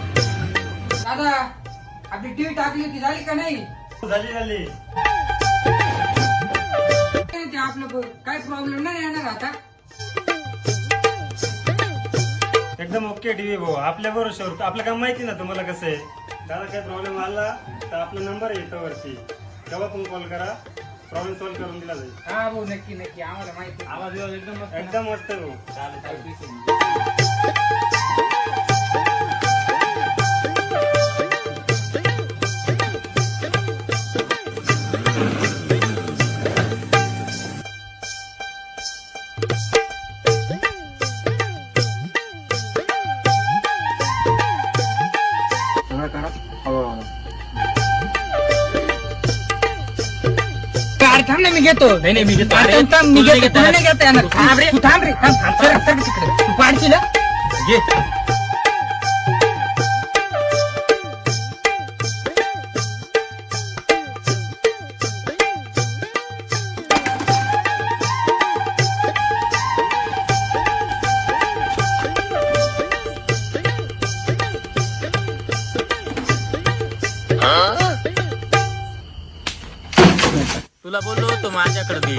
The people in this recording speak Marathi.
दादा आपली टीव्ही टाकली होती झाली का नाही? झाली झाली. ते आपलं ब- काय प्रॉब्लेम नाही येणार आता? एकदम ओके टीव्ही भाऊ आपल्या बरोबर आपलं काम माहिती ना तुम्हाला कसं आहे? त्याला काही प्रॉब्लेम आला तर आपला नंबर आहे इथं वरती. तेव्हा तुम्ही कॉल करा? प्रॉब्लेम सॉल्व्ह करून दिला जाईल हा भाऊ नक्की नक्की आम्हाला माहिती आवाज एकदम एकदम मस्त भाऊ कार थांब ना मी घेतो. नाही नाही मी घेतो. थांब, अरे, थांब, थांब, मी तुला घेतो. घेता. तुला नाही घेता येणार. थांब रे. तू थांब रे थांब थांब. सर सर तिकडे तू पाडशील हं? घे. तुला बोललो होतो माझ्याकडे दे